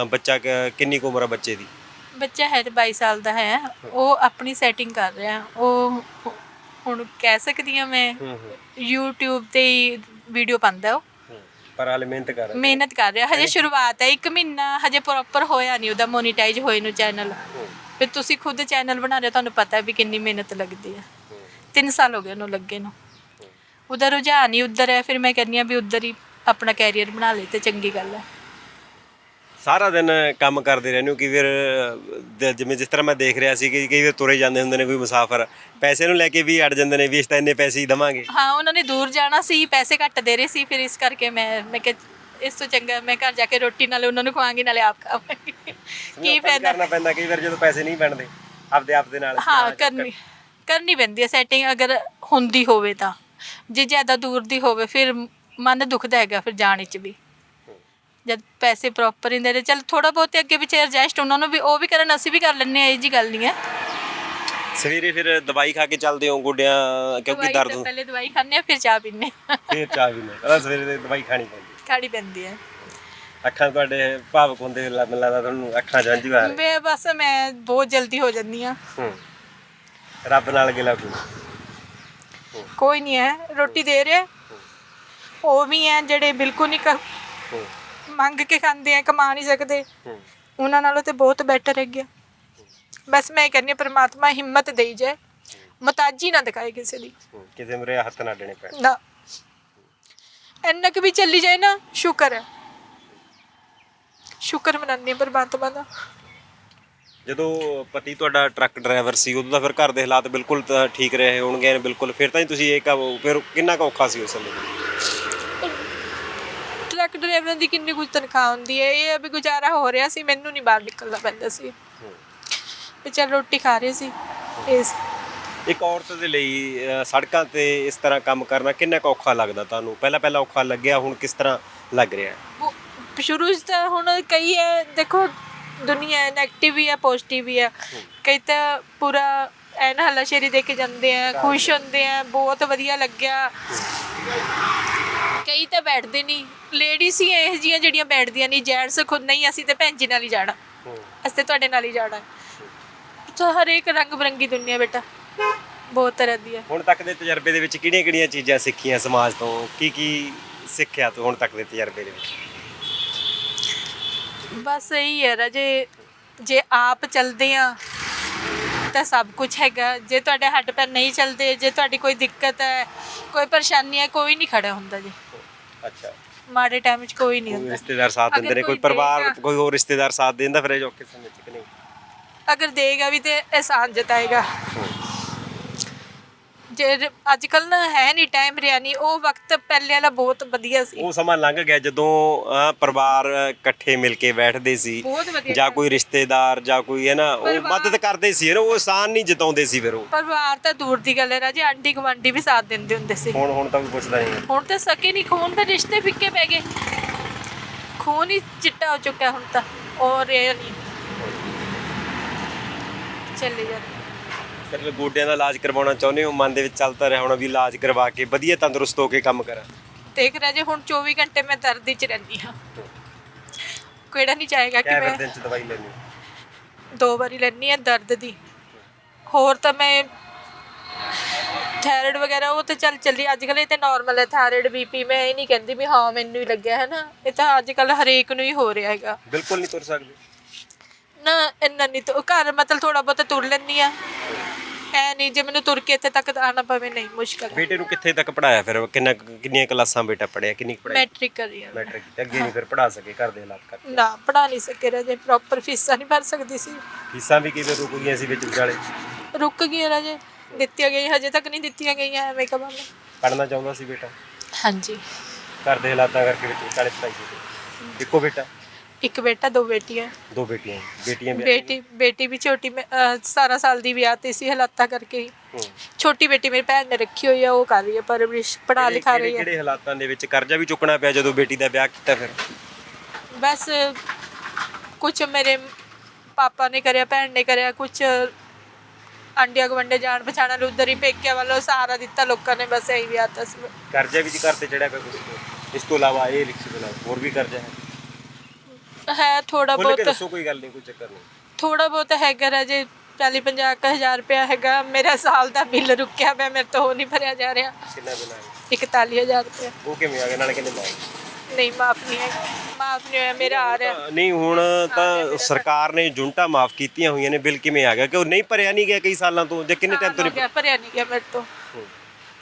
Speaker 1: ਅ, ਬੱਚਾ ਕ- ਕਿੰਨੀ ਕੁ ਉਮਰ ਹੈ ਬੱਚੇ ਦੀ?
Speaker 2: ਬੱਚਾ ਹੈ ਤੇ 22 ਸਾਲ ਦਾ ਹੈ। ਉਹ ਆਪਣੀ ਸੈਟਿੰਗ ਕਰ ਰਿਹਾ। ਉਹ ਹੁਣ ਕਹਿ ਸਕਦੀ ਹਾਂ ਮੈਂ
Speaker 1: ਹੂੰ ਹੂੰ।
Speaker 2: YouTube ਤੇ ਹੀ ਵੀਡੀਓ ਪਾਉਂਦਾ ਉਹ।
Speaker 1: ਪਰ ਹਾਲੇ ਮਿਹਨਤ ਕਰ ਰਿਹਾ।
Speaker 2: ਮਿਹਨਤ ਕਰ ਰਿਹਾ। ਹਜੇ ਸ਼ੁਰੂਆਤ ਹੈ ਇੱਕ ਮਹੀਨਾ ਹਜੇ ਪ੍ਰੋਪਰ ਹੋਇਆ ਨਹੀਂ ਉਹਦਾ ਮੋਨੀਟਾਈਜ਼ ਹੋਏ ਨੂੰ ਚੈਨਲ ਫਿਰ ਤੁਸੀਂ ਖੁਦ ਚੈਨਲ ਬਣਾ ਰਹੇ ਹੋ ਤੁਹਾਨੂੰ ਪਤਾ ਹੈ ਵੀ ਕਿੰਨੀ ਮਿਹਨਤ ਲੱਗਦੀ ਹੈ। 3 ਸਾਲ ਹੋ ਗਏ ਉਹਨੂੰ ਲੱਗੇ ਨੂੰ। ਉਧਰ ਰੁਝਾਨ ਹੀ ਉਧਰ ਹੈ ਫਿਰ ਮੈਂ ਕਹਿੰਦੀ ਆ ਵੀ ਉਧਰ ਹੀ ਆਪਣਾ ਕੈਰੀਅਰ ਬਣਾ ਲਈ ਤੇ ਚੰਗੀ ਗੱਲ ਹੈ।
Speaker 1: ਸਾਰਾ ਦਿਨ ਕੰਮ ਕਰਦੇ ਰਹਿੰਦੇ ਹੋ ਕਿ ਫਿਰ ਦ- ਜਿਵੇਂ ਜਿਸ ਤਰ੍ਹਾਂ ਮੈਂ ਦੇਖ ਰਿਹਾ ਸੀ ਕਿ ਕਈ ਵਾਰ ਤੁਰੇ ਜਾਂਦੇ ਹੁੰਦੇ ਨੇ ਕੋਈ ਮੁਸਾਫਰ। ਪੈਸੇ ਨੂੰ ਲੈ ਕੇ ਵੀ ਅੜ ਜਾਂਦੇ ਨੇ ਵੀ ਇਸ ਤਾਂ ਇੰਨੇ ਪੈਸੇ ਹੀ ਦਵਾਂਗੇ।
Speaker 2: ਹਾਂ ਉਹਨਾਂ ਨੇ ਦੂਰ ਜਾਣਾ ਸੀ ਪੈਸੇ ਘੱਟ ਦੇ ਰਹੇ ਸੀ ਫਿਰ ਇਸ ਕਰਕੇ ਮੈਂ ਮੈਂ ਕਿ ਇਸ ਤੋਂ ਚੰਗਾ ਮੈਂ ਘਰ ਜਾ ਕੇ ਰੋਟੀ ਨਾਲੇ ਉਹਨਾਂ ਨੂੰ ਖਵਾਵਾਂਗੀ ਨਾਲੇ ਆਪ ਖਾਵਾਂਗੀ। ਕੀ ਫਾਇਦਾ?
Speaker 1: ਕਰਨਾ ਪੈਂਦਾ ਕਈ ਵਾਰ ਜਦੋਂ ਪੈਸੇ ਨਹੀਂ ਬਣਦੇ ਆਪਦੇ ਆਪ ਦੇ ਨਾਲ
Speaker 2: ਹਾਂ ਕਰਨੀ ਕਰਨੀ ਪੈਂਦੀ ਹੈ ਸੈਟਿੰਗ ਅਗਰ ਹੁੰਦੀ ਹੋਵੇ ਤਾਂ। ਜੇ ਜ਼ਿਆਦਾ ਦੂਰ ਦੀ ਹੋਵੇ ਫਿਰ ਮਨ ਦੁਖਦਾ ਹੈਗਾ ਫਿਰ ਜਾਣ ਵਿੱਚ ਵੀ। ਜਦ ਪੈਸੇ ਪ੍ਰੋਪਰ ਹੀ ਦੇ ਰਹੇ ਚਲ ਥੋੜਾ ਬਹੁਤ ਅੱਗੇ ਪਿੱਛੇ ਐਡਜਸਟ ਉਹਨਾਂ ਨੂੰ ਵੀ ਉਹ ਵੀ ਕਰਨ ਅਸੀਂ ਵੀ ਕਰ ਲੈਂਦੇ ਆ ਇਹ ਜੀ ਗੱਲ ਨਹੀਂ ਹੈ।
Speaker 1: ਸਵੇਰੇ ਫਿਰ ਦਵਾਈ ਖਾ ਕੇ ਚੱਲਦੇ ਹੋ ਗੋਡਿਆਂ ਕਿਉਂਕਿ
Speaker 2: ਦਵਾਈ
Speaker 1: ਦਰਦ
Speaker 2: ਤਾਂ
Speaker 1: ਹੁੰਦਾ
Speaker 2: ਪਹਿਲੇ ਦਵਾਈ ਖਾਂਦੇ ਆ ਫਿਰ ਚਾਹ ਪੀਂਦੇ ਆ
Speaker 1: ਫਿਰ ਚਾਹ ਵੀ ਨਹੀਂ ਪਹਿਲਾਂ ਸਵੇਰੇ ਦੀ ਦਵਾਈ ਖਾਣੀ ਪੈਂਦੀ।
Speaker 2: ਖਾਣੀ ਪੈਂਦੀ ਹੈ।
Speaker 1: ਅੱਖਾਂ ਤੁਹਾਡੇ ਭਾਵਕ ਹੁੰਦੇ ਲੱਗ ਮੈਨੂੰ ਲੱਗਦਾ ਤੁਹਾਨੂੰ ਅੱਖਾਂ ਚ ਹੰਝੂ ਆ ਰਹੇ
Speaker 2: ਵੇ ਬਸ ਮੈਂ ਬਹੁਤ ਜਲਦੀ ਹੋ ਜਾਂਦੀ ਆ
Speaker 1: ਹੂੰ। ਰੱਬ ਨਾਲ ਗਿਲਾ ਕੋਈ
Speaker 2: ਕੋਈ ਨਹੀਂ ਹੈ ਰੋਟੀ ਦੇ ਰਿਹਾ। ਉਹ ਵੀ ਹੈ ਜਿਹੜੇ ਬਿਲਕੁਲ ਨਹੀਂ ਕ-
Speaker 1: ਹੂੰ।
Speaker 2: ਮੰਗ ਕੇ ਖਾਂਦੇ ਆ ਕਮਾ ਨਹੀਂ ਸਕਦੇ। ਉਹਨਾਂ ਨਾਲੋਂ ਤੇ ਬਹੁਤ ਬੈਟਰ ਹੈ ਗਿਆ ਬਸ ਮੈਂ ਹਾਂ ਪ੍ਰਮਾਤਮਾ ਹਿੰਮਤ ਦੇਈ ਜਾਏ। ਮਤਾਜੀ ਨਾ ਦਿਖਾਏ ਕਿਸੇ ਦੀ।
Speaker 1: ਕਿਸੇ ਮਰੇ ਹੱਥ ਨਾ ਦੇਣੇ ਪੈਣ।
Speaker 2: ਨਾ। ਇੰਨਾ ਕੁ ਵੀ ਚੱਲੀ ਜਾਏ ਨਾ ਸ਼ੁਕਰ ਹੈ। ਸ਼ੁਕਰ ਮਨਾਉਂਦੀ ਹਾਂ ਪ੍ਰਮਾਤਮਾ ਦਾ।
Speaker 1: ਜਦੋਂ ਪਤੀ ਤੁਹਾਡਾ ਟਰੱਕ ਡਰਾਈਵਰ ਸੀ ਉਦੋਂ ਤਾਂ ਫਿਰ ਘਰ ਦੇ ਹਾਲਾਤ ਬਿਲਕੁਲ ਠੀਕ ਰਹੇ ਹੋਣਗੇ ਬਿਲਕੁਲ। ਫਿਰ ਤਾਂ ਹੀ ਤੁਸੀਂ ਇਹ ਕਹੋ ਫਿਰ ਕਿੰਨਾ ਔਖਾ ਸੀ ਉਸ ਸਮੇਂ?
Speaker 2: ਡਰਾਈਵਰਾਂ ਦੀ ਕਿੰਨੀ ਕੁ ਤਨਖਾਹ ਹੁੰਦੀ ਹੈ ਇਹ ਅਭੀ ਗੁਜ਼ਾਰਾ ਹੋ ਰਿਹਾ ਸੀ ਮੈਨੂੰ ਨਹੀਂ ਬਾਹਰ ਨਿਕਲਣਾ ਪੈਂਦਾ ਸੀ। ਤੇ ਚੱਲ ਰੋਟੀ ਖਾ ਰਹੇ ਸੀ ਇਸ
Speaker 1: ਇੱਕ ਔਰਤ ਦੇ ਲਈ ਅ, ਸੜਕਾਂ ਤੇ ਇਸ ਤਰ੍ਹਾਂ ਕੰਮ ਕਰਨਾ ਕਿੰਨਾ ਕੁ ਔਖਾ ਲੱਗਦਾ ਤੁਹਾਨੂੰ? ਪਹਿਲਾਂ ਪਹਿਲਾਂ ਔਖਾ ਲੱਗਿਆ ਹੁਣ ਕਿਸ ਤਰ੍ਹਾਂ ਲੱਗ ਰਿਹਾ? ਹੈ
Speaker 2: ਉਹ ਸ਼ੁਰੂ 'ਚ ਤਾਂ ਹੁਣ ਕਈ ਹੈ ਦੇਖੋ ਦੁਨੀਆ 네ਗੇਟਿਵ ਵੀ ਹੈ ਪੋਜ਼ਿਟਿਵ ਵੀ ਹੈ। ਕਈ ਤਾਂ ਪੂਰਾ ਐਨ ਹੱਲਾਸ਼ੇਰੀ ਦੇ ਕੇ ਜਾਂਦੇ ਆ ਖੁਸ਼ ਹੁੰਦੇ ਆ ਬਹੁਤ ਵਧੀਆ ਲੱਗਿਆ। ਕਈ ਤਾਂ ਬੈਠਦੇ ਨਹੀਂ ਲੇਡੀਜ਼ ਹੀ ਇਹ ਜੀਆਂ ਜਿਹੜੀਆਂ ਬੈਠਦੀਆਂ ਨਹੀਂ ਜੈਂਟਸ ਖੁਦ ਨਹੀਂ ਅਸੀਂ ਤੇ ਭੈਣ ਜੀ ਨਾਲ ਹੀ ਜਾਣਾ। ਅਸੀਂ ਤੇ ਤੁਹਾਡੇ ਨਾਲ ਹੀ ਜਾਣਾ। ਤਾਂ ਹਰੇਕ ਰੰਗ ਬਰੰਗੀ ਦੁਨੀਆ ਬੇਟਾ। ਬਹੁਤ ਤਰ੍ਹਾਂ ਦੀ ਹੈ
Speaker 1: ਹੁਣ ਤੱਕ ਦੇ ਤਜਰਬੇ ਦੇ ਵਿੱਚ ਕਿਹੜੀਆਂ-ਕਿਹੜੀਆਂ ਚੀਜ਼ਾਂ ਸਿੱਖੀਆਂ ਸਮਾਜ ਤੋਂ? ਕੀ ਕੀ ਸਿੱਖਿਆ ਤੂੰ ਹੁਣ ਤੱਕ ਦੇ ਤਜਰਬੇ ਦੇ ਵਿੱਚ?
Speaker 2: ਬਸ ਇਹੀ ਹੈ ਰਾਜੇ ਜੇ ਆਪ ਚੱਲਦੇ ਆ ਤਾਂ ਸਭ ਕੁਝ ਹੈਗਾ। ਜੇ ਤੁਹਾਡੇ ਹੱਡ ਪੈਰ ਨਹੀਂ ਚੱਲਦੇ ਜੇ ਤੁਹਾਡੀ ਕੋਈ ਦਿੱਕਤ ਹੈ ਕੋਈ ਪਰੇਸ਼ਾਨੀ ਹੈ ਕੋਈ ਨਹੀਂ ਖੜਾ ਹੁੰਦਾ ਜੀ।
Speaker 1: ਅੱਛਾ।
Speaker 2: ਮਾੜੇ ਟਾਈਮ ਵਿੱਚ ਕੋਈ ਨਹੀਂ
Speaker 1: ਕੋਈ
Speaker 2: ਹੁੰਦਾ।
Speaker 1: ਰਿਸ਼ਤੇਦਾਰ ਸਾਥ
Speaker 2: ਅਗਰ
Speaker 1: ਦਿੰਦੇ ਨੇ ਕੋਈ
Speaker 2: ਕੋਈ
Speaker 1: ਪਰਿਵਾਰ
Speaker 2: ਦੇਗਾ।
Speaker 1: ਕੋਈ ਹੋਰ ਰਿਸ਼ਤੇਦਾਰ ਸਾਥ ਦਿੰਦਾ ਫਿਰ ਇਹ ਔਖੇ ਸਮੇਂ 'ਚ ਕਿ ਨਹੀਂ?
Speaker 2: ਅਗਰ ਦੇਗਾ ਵੀ ਤੇ ਅਹਿਸਾਨ ਜਤਾਏਗਾ। ਜੇ ਅੱਜ ਕੱਲ ਨਾ ਹੈ ਨਹੀਂ ਟਾਈਮ ਰਿਹਾ ਨਹੀਂ ਉਹ ਵਕਤ ਪਹਿਲੇ ਵਾਲਾ ਬਹੁਤ ਵਧੀਆ ਸੀ।
Speaker 1: ਉਹ ਸਮਾਂ ਲੰਘ ਗਿਆ ਜਦੋਂ ਅਹ, ਪਰਿਵਾਰ ਇਕੱਠੇ ਮਿਲ ਕੇ ਬੈਠਦੇ ਸੀ
Speaker 2: ਬਹੁਤ ਵਧੀਆ
Speaker 1: ਜਾਂ ਕੋਈ ਰਿਸ਼ਤੇਦਾਰ ਜਾਂ ਕੋਈ ਹੈ ਨਾ ਉਹ
Speaker 2: ਪਰਿਵਾਰ-
Speaker 1: ਮਦਦ ਕਰਦੇ ਸੀ ਨਾ ਉਹ ਆਸਾਨ ਨਹੀਂ ਜਿਤਾਉਂਦੇ ਸੀ ਫਿਰ ਉਹ।
Speaker 2: ਪਰਿਵਾਰ ਤਾਂ ਦੂਰ ਦੀ ਗੱਲ ਹੈ ਰਾਜੇ ਆਂਟੀ ਗਵਾਂਡੀ ਵੀ ਸਾਥ ਦਿੰਦੇ ਹੁੰਦੇ ਸੀ।
Speaker 1: ਹੁਣ ਹੁਣ ਤਾਂ ਕੋਈ ਪੁੱਛਦਾ ਨਹੀਂ।
Speaker 2: ਹੁਣ ਤਾਂ ਸਕੇ ਨਹੀਂ ਖੂਨ ਦੇ ਰਿਸ਼ਤੇ ਫਿੱਕੇ ਪੈ ਗਏ। ਖੂਨ ਹੀ ਚਿੱਟਾ ਹੋ ਚੁੱਕਾ ਹੁਣ ਤਾਂ ਉਹ ਰਿਹਾ ਨਹੀਂ ਚੱਲੇ ਜਾ
Speaker 1: ਫਿਰ ਗੋਡਿਆਂ ਦਾ ਇਲਾਜ ਕਰਵਾਉਣਾ ਚਾਹੁੰਦੇ ਹੋ? ਮਨ ਦੇ ਵਿੱਚ ਚੱਲਦਾ ਰਿਹਾ ਹੋਣਾ ਵੀ ਇਲਾਜ ਕਰਵਾ ਕੇ ਵਧੀਆ ਤੰਦਰੁਸਤ ਹੋ ਕੇ ਕੰਮ ਕਰਾਂ।
Speaker 2: ਦੇਖ ਰਾਜੇ ਹੁਣ 24 ਘੰਟੇ ਮੈਂ ਦਰਦ ਵਿੱਚ ਰਹਿੰਦੀ ਹਾਂ। ਕਿਹੜਾ ਨਹੀਂ ਚਾਹੇਗਾ ਕਿ ਮੈਂ
Speaker 1: ਦਿਨ ਚ ਦਵਾਈ ਲੈਣੀ?
Speaker 2: ਦੋ ਵਾਰੀ ਲੈਣੀ ਹੈ ਦਰਦ ਦੀ। ਹੋਰ ਤਾਂ ਮੈਂ ਥਾਇਰਾਇਡ ਵਗੈਰਾ ਉਹ ਤੇ ਚੱਲ ਚੱਲੀ। ਅੱਜ ਕੱਲ੍ਹ ਇਹ ਤੇ ਨਾਰਮਲ ਹੈ ਥਾਇਰਾਇਡ ਬੀਪੀ ਮੈਂ ਇਹ ਨਹੀਂ ਕਹਿੰਦੀ ਵੀ ਹਾਂ ਮੈਨੂੰ ਹੀ ਲੱਗਿਆ ਹੈ ਨਾ। ਇਹ ਤਾਂ ਅੱਜ ਕੱਲ੍ਹ ਹਰੇਕ ਨੂੰ ਹੀ ਹੋ ਰਿਹਾ ਹੈਗਾ।
Speaker 1: ਬਿਲਕੁਲ ਨਹੀਂ ਤੁਰ ਸਕਦੇ।
Speaker 2: ਨਾ ਇੰਨਾ ਨਹੀਂ ਤੋਂ ਘਰ ਮਤਲਬ ਥੋੜਾ ਬਹੁਤ ਤੁਰ ਲੈਂਦੀ ਆ ਐ ਨਹੀਂ ਜੇ ਮੈਨੂੰ ਤੁਰ ਕੇ ਇੱਥੇ ਤੱਕ ਆਣਾ ਪਵੇ ਨਹੀਂ ਮੁਸ਼ਕਲ ਹੈ।
Speaker 1: ਬੇਟੇ ਨੂੰ ਕਿੱਥੇ ਤੱਕ ਪੜਾਇਆ ਫਿਰ? ਕਿੰਨਾ ਕਿੰਨੀਆਂ ਕਲਾਸਾਂ ਬੇਟਾ ਪੜਿਆ ਕਿੰਨੀ ਪੜਾਈ
Speaker 2: ਮੈਟ੍ਰਿਕ ਕਰੀ ਆ।
Speaker 1: ਮੈਟ੍ਰਿਕ ਤੇ ਅੱਗੇ ਨਹੀਂ ਫਿਰ ਪੜਾ ਸਕੇ ਘਰ ਦੇ ਹਾਲਾਤ ਕਰਕੇ।
Speaker 2: ਨਾ ਪੜਾ ਨਹੀਂ ਸਕੇ ਰਾਜੇ ਪ੍ਰੋਪਰ ਫੀਸਾਂ ਨਹੀਂ ਭਰ ਸਕਦੀ ਸੀ।
Speaker 1: ਫੀਸਾਂ ਵੀ ਕਿਵੇਂ ਰੁਕ ਗਈਆਂ ਸੀ ਵਿੱਚ ਵਿਚਾਲੇ?
Speaker 2: ਰੁਕ ਗਈਆਂ ਰਾਜੇ ਦਿੱਤੀਆਂ ਗਈਆਂ ਹਜੇ ਤੱਕ ਨਹੀਂ ਦਿੱਤੀਆਂ ਗਈਆਂ ਐਵੇਂ ਕਹਾਂ ਮੈਂ।
Speaker 1: ਪੜਨਾ ਚਾਹੁੰਦਾ ਸੀ ਬੇਟਾ?
Speaker 2: ਹਾਂਜੀ।
Speaker 1: ਘਰ ਦੇ ਹਾਲਾਤਾਂ ਕਰਕੇ ਵਿੱਚ ਵਿਚਾਲੇ ਪੜਾਈ ਸੀ। ਇੱਕੋ ਬੇਟਾ
Speaker 2: ਇੱਕ ਬੇਟਾ ਦੋ ਬੇਟੀਆਂ।
Speaker 1: ਦੋ ਬੇਟੀਆਂ ਬੇਟੀਆਂ ਵੀ
Speaker 2: ਬੇਟੀ ਬੇਟੀ ਵੀ ਛੋਟੀ ਮੈਂ ਅਹ, 17 ਸਾਲ ਦੀ ਵਿਆਹ ਤੇ ਸੀ ਹਾਲਾਤਾਂ ਕਰਕੇ। ਹੀ।
Speaker 1: ਹੂੰ।
Speaker 2: ਛੋਟੀ ਬੇਟੀ ਮੇਰੀ ਭੈਣ ਨੇ ਰੱਖੀ ਹੋਈ ਆ ਉਹ ਕਰ ਰਹੀ ਹੈ ਪਰਵਰਿਸ਼ ਪੜਾ ਲਿਖਾ ਰਹੀ ਹੈ
Speaker 1: ਕਿਹੜੇ ਹਾਲਾਤਾਂ ਦੇ ਵਿੱਚ ਕਰਜ਼ਾ ਵੀ ਚੁੱਕਣਾ ਪਿਆ ਜਦੋਂ ਬੇਟੀ ਦਾ ਵਿਆਹ ਕੀਤਾ ਫਿਰ?
Speaker 2: ਬਸ ਕੁਝ ਮੇਰੇ ਪਾਪਾ ਨੇ ਕਰਿਆ ਭੈਣ ਨੇ ਕਰਿਆ ਕੁਝ ਆਂਡੀਆਂ ਗਵੰਡੇ ਜਾਣ ਪਛਾਣਾ ਉਧਰ ਹੀ ਪੇਕਿਆਂ ਵੱਲੋਂ ਸਹਾਰਾ ਦਿੱਤਾ ਲੋਕਾਂ ਨੇ ਬਸ ਇਹੀ ਵਿਆਹ ਤਾਂ ਸੀ।
Speaker 1: ਕਰਜ਼ਾ ਵੀ ਜੀ ਘਰ ਤੇ ਚੜਿਆ ਪਿਆ ਕੁਝ ਇਸ ਤੋਂ ਇਲਾਵਾ ਇਹ ਲਿਖੀ ਤੋਂ ਇਲਾਵਾ ਹੋਰ ਵੀ ਕਰਜ਼ਾ ਹੈ?
Speaker 2: ਹੈ ਥੋੜਾ
Speaker 1: ਖੁੱਲ ਕੇ
Speaker 2: ਬਹੁਤ।
Speaker 1: ਦੱਸੋ ਕੋਈ ਗੱਲ ਨਹੀਂ ਕੋਈ ਚੱਕਰ ਨਹੀਂ।
Speaker 2: ਥੋੜਾ ਬਹੁਤ ਹੈਗਾ ਰਾਜੇ 40 50 ਹਜ਼ਾਰ ਰੁਪਇਆ ਹੈਗਾ। ਮੇਰਾ ਸਾਲ ਦਾ ਬਿੱਲ ਰੁਕਿਆ ਪਿਆ ਮੇਰੇ ਤੋਂ ਉਹ ਨਹੀਂ ਭਰਿਆ ਜਾ ਰਿਹਾ।
Speaker 1: ਕਿੰਨਾ ਬਿਨਾ
Speaker 2: 41000 ਰੁਪਇਆ।
Speaker 1: ਉਹ ਕਿਵੇਂ ਆ ਗਿਆ ਨਾਲੇ ਕਿੰਨੇ ਮਾਰ
Speaker 2: ਨਹੀਂ ਮਾਫ ਨਹੀਂ ਹੈ। ਮਾਫ ਨਹੀਂ ਹੋਇਆ ਮੇਰਾ ਆ ਰਿਹਾ।
Speaker 1: ਨਹੀਂ ਹੁਣ ਤਾਂ ਸਰਕਾਰ ਨੇ ਜੁੰਟਾ ਮਾਫ ਕੀਤੀਆਂ ਹੋਈਆਂ ਨੇ ਬਿੱਲ ਕਿਵੇਂ ਆ ਗਿਆ? ਕਿ ਉਹ ਨਹੀਂ ਭਰਿਆ ਨਹੀਂ ਗਿਆ ਕਈ ਸਾਲਾਂ ਤੋਂ? ਜਾਂ ਕਿੰਨੇ ਟਾਈਮ ਤੋਂ
Speaker 2: ਹੋ
Speaker 1: ਨਹੀਂ
Speaker 2: ਗਿਆ ਭਰਿਆ? ਨਹੀਂ ਗਿਆ ਮੇਰੇ ਤੋਂ।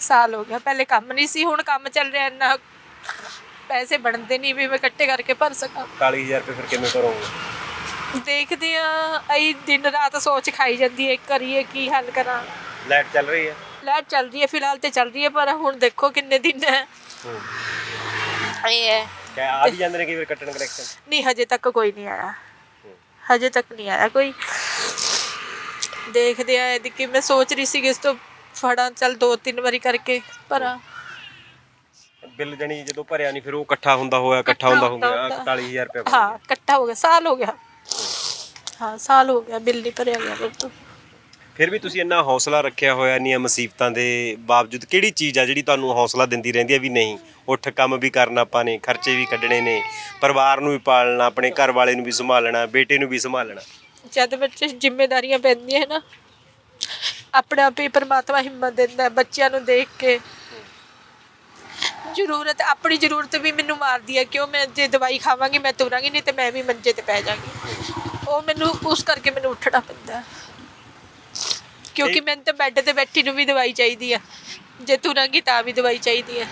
Speaker 2: ਸਾਲ ਹੋ ਗਿਆ ਪਹਿਲੇ ਕੰਮ ਨਹੀਂ ਸੀ ਹੁਣ ਕੰਮ ਚੱਲ ਰਿਹਾ ਇੰਨਾ। ਪੈਸੇ ਬਣਦੇ ਨਹੀਂ ਵੀ ਮੈਂ ਇਕੱਠੇ ਕਰਕੇ ਭਰ ਸਕਾਂ।
Speaker 1: 40000 ਰੁਪਏ ਫਿਰ ਕਿਵੇਂ ਕਰੋਗੇ
Speaker 2: ਦੇਖਦੇ ਆ ਅਈ ਦਿਨ ਰਾਤ ਸੋਚ ਖਾਈ ਜਾਂਦੀ ਹੈ ਕਰੀਏ ਕੀ ਹੱਲ ਕਰਾਂ।
Speaker 1: ਲਾਈਟ ਚੱਲ ਰਹੀ ਹੈ?
Speaker 2: ਲਾਈਟ ਚੱਲ ਰਹੀ ਹੈ ਫਿਲਹਾਲ ਤੇ ਚੱਲ ਰਹੀ ਹੈ ਪਰ ਹੁਣ ਦੇਖੋ ਕਿੰਨੇ ਦਿਨ ਹੈ। ਇਹ ਹੈ।
Speaker 1: ਕਿ ਆ ਵੀ ਜਾਂਦੇ ਨੇ ਕਈ ਵਾਰ ਕੱਟਣ ਕਨੈਕਸ਼ਨ
Speaker 2: ਨਹੀਂ ਹਜੇ ਤੱਕ ਕੋਈ ਨਹੀਂ ਆਇਆ। ਹਜੇ ਤੱਕ ਨਹੀਂ ਆਇਆ ਕੋਈ। ਦੇਖਦੇ ਆ ਇਹਦੀ ਕਿ ਮੈਂ ਸੋਚ ਰਹੀ ਸੀ ਕਿ ਇਸ ਤੋਂ ਫੜਾਂ ਚੱਲ ਦੋ ਤਿੰਨ ਵਾਰੀ ਕਰਕੇ ਪਰ
Speaker 1: ਬਿੱਲ ਜਣੀ ਜਦੋਂ ਭਰਿਆ ਨਹੀਂ ਫਿਰ ਉਹ ਇਕੱਠਾ ਹੁੰਦਾ ਹੋਇਆ ਇਕੱਠਾ ਹੁੰਦਾ ਹੋ ਗਿਆ 41000 ਰੁਪਏ
Speaker 2: ਹਾਂ ਇਕੱਠਾ ਹੋ ਗਿਆ ਸਾਲ ਹੋ ਗਿਆ। ਹਾਂ ਸਾਲ ਹੋ ਗਿਆ ਬਿੱਲ ਨਹੀਂ ਭਰਿਆ ਗਿਆ
Speaker 1: ਫਿਰ ਵੀ ਤੁਸੀਂ ਇੰਨਾ ਹੌਸਲਾ ਰੱਖਿਆ ਹੋਇਆ ਇੰਨੀਆਂ ਮੁਸੀਬਤਾਂ ਦੇ ਬਾਵਜੂਦ ਕਿਹੜੀ ਚੀਜ਼ ਆ ਜਿਹੜੀ ਤੁਹਾਨੂੰ ਹੌਸਲਾ ਦਿੰਦੀ ਰਹਿੰਦੀ ਹੈ ਵੀ ਨਹੀਂ ਉੱਠ ਕੰਮ ਵੀ ਕਰਨਾ ਆਪਾਂ ਨੇ ਖਰਚੇ ਵੀ ਕੱਢਣੇ ਨੇ ਪਰਿਵਾਰ ਨੂੰ ਵੀ ਪਾਲਣਾ ਆਪਣੇ ਘਰ ਵਾਲੇ ਨੂੰ ਵੀ ਸੰਭਾਲਣਾ ਬੇਟੇ ਨੂੰ ਵੀ ਸੰਭਾਲਣਾ।
Speaker 2: ਜਦ ਬੱਚੇ ਜ਼ਿੰਮੇਵਾਰੀਆਂ ਪੈਂਦੀਆਂ ਹੈ ਨਾ ਆਪਣੇ ਆਪ ਹੀ ਪਰਮਾਤਮਾ ਹਿੰਮਤ ਦਿੰਦਾ ਹੈ ਬੱਚਿਆਂ ਨੂੰ ਦੇਖ ਕੇ ਜ਼ਰੂਰਤ ਆਪਣੀ ਜ਼ਰੂਰਤ ਵੀ ਮੈਨੂੰ ਮਾਰਦੀ ਹੈ ਕਿਉਂ ਮੈਂ ਜੇ ਦਵਾਈ ਖਾਵਾਂਗੀ ਮੈਂ ਤੁਰਾਂਗੀ ਨਹੀਂ ਤੇ ਮੈਂ ਵੀ ਮੰਜੇ ਤੇ ਪੈ ਜਾਵਾਂਗੀ। ਉਹ ਮੈਨੂੰ ਉਸ ਕਰਕੇ ਮੈਨੂੰ ਉੱਠਣਾ ਪੈਂਦਾ। ਹੈ। ਕਿਉਂਕਿ ਮੈਨੂੰ ਤਾਂ ਬੈੱਡ ਤੇ ਬੈਠੀ ਨੂੰ ਵੀ ਦਵਾਈ ਚਾਹੀਦੀ ਹੈ ਜੇ ਤੁਰਾਂਗੀ ਤਾਂ ਵੀ ਦਵਾਈ ਚਾਹੀਦੀ ਹੈ